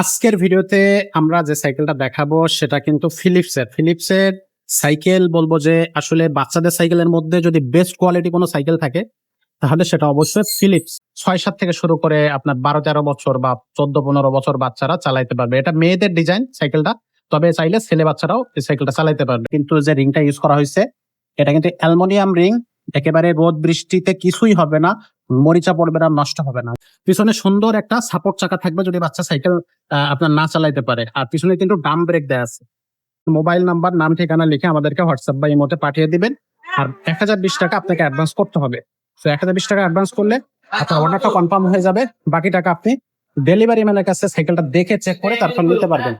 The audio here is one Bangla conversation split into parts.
আজকের ভিডিওতে আমরা যে সাইকেলটা দেখাবো, সেটা কিন্তু ফিলিপসের ফিলিপসের সাইকেল বলব যে, আসলে বাচ্চাদের সাইকেলের মধ্যে যদি বেস্ট কোয়ালিটি কোনো সাইকেল থাকে, তাহলে সেটা অবশ্যই ফিলিপস ছয় সাত থেকে শুরু করে আপনার বারো তেরো বছর বা চোদ্দ পনেরো বছর বাচ্চারা চালাইতে পারবে। এটা মেয়েদের ডিজাইন সাইকেলটা, তবে চাইলে ছেলে বাচ্চারাও এই সাইকেলটা চালাইতে পারবে। কিন্তু যে রিংটা ইউজ করা হয়েছে, এটা কিন্তু অ্যালমোনিয়াম রিং একেবারে রোদ বৃষ্টিতে কিছুই হবে না, মরিচা পড়বে না, নষ্ট হবে না। পিছনে সুন্দর একটা সাপোর্ট চাকা থাকবে যদি বাচ্চা সাইকেল আপনার না চালাইতে পারে। আর পিছনে কিন্তু ডাম ব্রেক দেওয়া আছে। মোবাইল নাম্বার নাম, ঠিকানা লিখে আমাদেরকে হোয়াটসঅ্যাপ বা ইমোতে পাঠিয়ে দিবেন। আর এক হাজার বিশ টাকা আপনাকে অ্যাডভান্স করতে হবে। তো এক হাজার বিশ টাকা অ্যাডভান্স করলে আপনার অর্ডারটা কনফার্ম হয়ে যাবে। বাকি টাকা আপনি ডেলিভারি ম্যানের কাছে সাইকেলটা দেখে চেক করে তারপর নিতে পারবেন।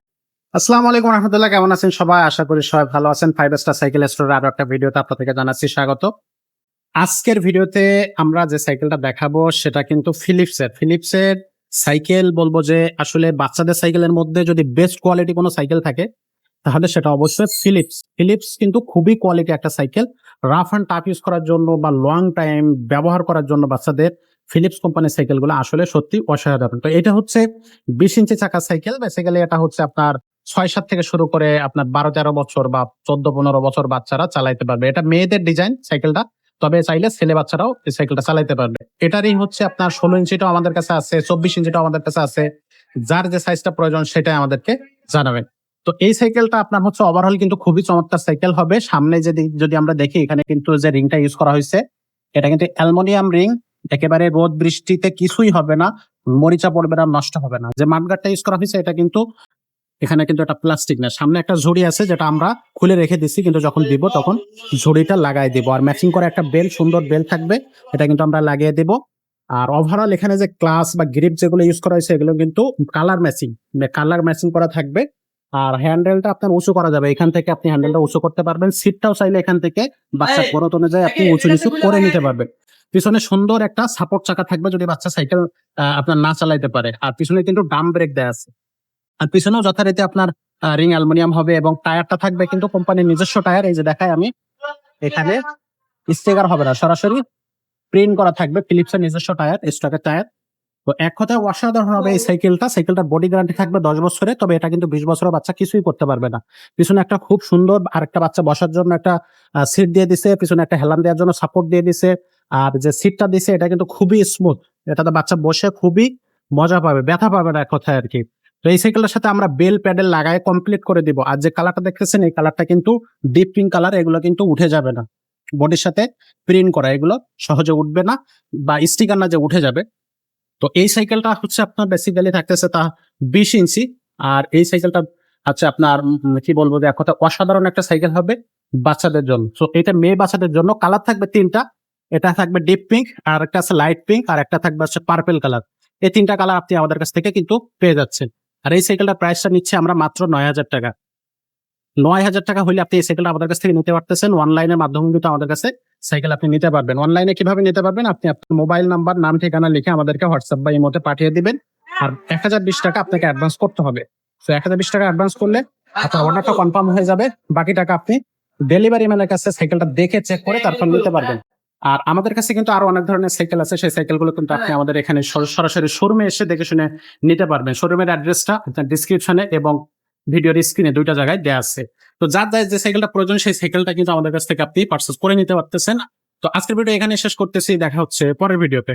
আসসালামু আলাইকুম রহমতুল্লাহ। কেমন আছেন সবাই? আশা করি সবাই ভালো আছেন। ফাইভ স্টার সাইকেল স্টোরের আরও একটা ভিডিওতে আপনাদেরকে জানাচ্ছি স্বাগত। আজকের ভিডিওতে আমরা যে সাইকেলটা দেখাবো, সেটা কিন্তু ফিলিপসের ফিলিপসের সাইকেল বলব যে, আসলে বাচ্চাদের সাইকেলের মধ্যে যদি বেস্ট কোয়ালিটি কোনো সাইকেল থাকে, তাহলে সেটা অবশ্যই ফিলিপস ফিলিপস কিন্তু খুবই কোয়ালিটি একটা cycle. Rough and tough use করার জন্য বা লং টাইম ব্যবহার করার জন্য বাচ্চাদের ফিলিপস কোম্পানির সাইকেলগুলো আসলে সত্যি অসাধারণ। তো এটা হচ্ছে বিশ ইঞ্চি চাকার সাইকেল। বেসিক্যালি এটা হচ্ছে আপনার ছয় সাত থেকে শুরু করে আপনার বারো তেরো বছর বা চোদ্দ পনেরো বছর বাচ্চারা চালাইতে পারবে। এটা মেয়েদের ডিজাইন সাইকেলটা। তবে চাইলে ছেলে বাচ্চারাও এই সাইকেলটা চালাইতে পারবে। এটারই হচ্ছে আপনার ষোলো ইঞ্চিটাও আমাদের কাছে আছে, চব্বিশ ইঞ্চিটাও আমাদের কাছে আছে। যার যে সাইজটা প্রয়োজন সেটাই আমাদেরকে জানাবেন। তো এই সাইকেলটা আপনার হচ্ছে ওভারঅল কিন্তু খুবই চমৎকার সাইকেল হবে। সামনে যদি যদি আমরা দেখি, এখানে কিন্তু যে রিংটা ইউজ করা হয়েছে, এটা কিন্তু অ্যালমোনিয়াম রিং একেবারে রোদ বৃষ্টিতে কিছুই হবে না, মরিচা পড়বে না, নষ্ট হবে না। যে মাঠগাটটা ইউজ করা হয়েছে, এটা কিন্তু এখানে কিন্তু একটা প্লাস্টিক না সামনে একটা ঝুড়ি আছে যেটা আমরা খুলে রেখে দিচ্ছি কিন্তু যখন দিব তখন ঝুড়িটা লাগাই দিব। আর ম্যাচিং করে একটা বেল সুন্দর বেল থাকবে এটা কিন্তু আমরা লাগিয়ে দেব। আর ওভারঅল এখানে যে ক্লাস বা গ্রিপ যেগুলো ইউজ করা হয়েছে এগুলো কিন্তু কালার ম্যাচিং কালার ম্যাচিং করা থাকবে। আর হ্যান্ডেলটা আপনার উঁচু করা যাবে। এখান থেকে আপনি হ্যান্ডেলটা উঁচু করতে পারবেন। সিটটাও চাইলে এখান থেকে বাচ্চা গ্রোথ অনুযায়ী আপনি উঁচু নিচু করে নিতে পারবেন। পিছনে সুন্দর একটা সাপোর্ট চাকা থাকবে যদি বাচ্চা সাইকেল আপনার না চালাইতে পারে। আর পিছনে কিন্তু ডাম ব্রেক দেওয়া আছে। আর পিছনেও যথারীতি আপনার রিং অ্যালুমিনিয়াম হবে এবং টায়ারটা থাকবে কিন্তু কোম্পানির নিজস্ব টায়ার, এই যে দেখাই আমি। এখানে স্টিকার হবে না, সরাসরি প্রিন্ট করা থাকবে ফিলিপসের নিজস্ব টায়ার স্টকের টায়ার। তো এক কথায় অসাধারণ হবে এই সাইকেলটা সাইকেলটার বডি গ্যারান্টি থাকবে দশ বছরে, তবে এটা কিন্তু বিশ বছরের বাচ্চা কিছুই করতে পারবে না। পিছনে একটা খুব সুন্দর আর একটা বাচ্চা বসার জন্য একটা সিট দিয়ে দিছে, পিছনে একটা হেলান দেওয়ার জন্য সাপোর্ট দিয়ে দিছে। আর যে সিটটা দিছে, এটা কিন্তু খুবই স্মুথ এটাতে বাচ্চা বসে খুবই মজা পাবে, ব্যথা পাবে না এক কথায় আর কি। তো এই সাইকেলটার সাথে আমরা বেল প্যাডেল লাগায় কমপ্লিট করে দিব। আর যে কালারটা দেখতেছেন, এই কালারটা কিন্তু ডিপ পিঙ্ক কালার এগুলো কিন্তু উঠে যাবে না। বডির সাথে প্রিন্ট করা, এগুলো সহজে উঠবে না বা স্টিকার না যে উঠে যাবে। তো এই সাইকেলটা হচ্ছে আপনার বেসিক্যালি থাকতেছে তা বিশ ইঞ্চি। আর এই সাইকেলটা হচ্ছে আপনার কি বলব যে এক কথা অসাধারণ একটা সাইকেল হবে বাচ্চাদের জন্য। তো এটা মেয়ে বাচ্চাদের জন্য। কালার থাকবে তিনটা। এটা থাকবে ডিপ পিঙ্ক আর একটা আছে লাইট পিঙ্ক আর একটা থাকবে হচ্ছে পার্পেল কালার এই তিনটা কালার আপনি আমাদের কাছ থেকে কিন্তু পেয়ে যাচ্ছেন। আর এই সাইকেলটার প্রাইসটা নিচ্ছে আমরা মাত্র নয় হাজার টাকা। নয় হাজার টাকা হলে আপনি এই সাইকেলটা আমাদের কাছ থেকে নিতে পারতেছেন। অনলাইনের মাধ্যমে কিন্তু আমাদের কাছে সাইকেল আপনি নিতে পারবেন। অনলাইনে কীভাবে নিতে পারবেন? আপনি আপনার মোবাইল নাম্বার নাম, ঠিকানা লিখে আমাদেরকে হোয়াটসঅ্যাপ বা ইমোতে পাঠিয়ে দিবেন। আর এক হাজার বিশ টাকা আপনাকে অ্যাডভান্স করতে হবে। তো এক হাজার বিশ টাকা অ্যাডভান্স করলে আপনার অর্ডারটা কনফার্ম হয়ে যাবে। বাকি টাকা আপনি ডেলিভারি ম্যানের কাছে সাইকেলটা দেখে চেক করে তারপর নিতে পারবেন। আর আমাদের কাছে কিন্তু আরও অনেক ধরনের সাইকেল আছে। সেই সাইকেলগুলো কিন্তু আপনি আমাদের এখানে সরাসরি শোরুমে এসে দেখে শুনে নিতে পারবেন। শোরুমের অ্যাড্রেসটা আপনার ডিসক্রিপশনে এবং ভিডিওর স্ক্রিনে দুইটা জায়গায় দেওয়া আছে। তো যার যায় যে সাইকেলটা প্রয়োজন সেই সাইকেলটা কিন্তু আমাদের কাছ থেকে আপনি পার্সেস করে নিতে পারতেছেন। তো আজকের ভিডিও এখানে শেষ করতেছি। দেখা হচ্ছে পরের ভিডিওতে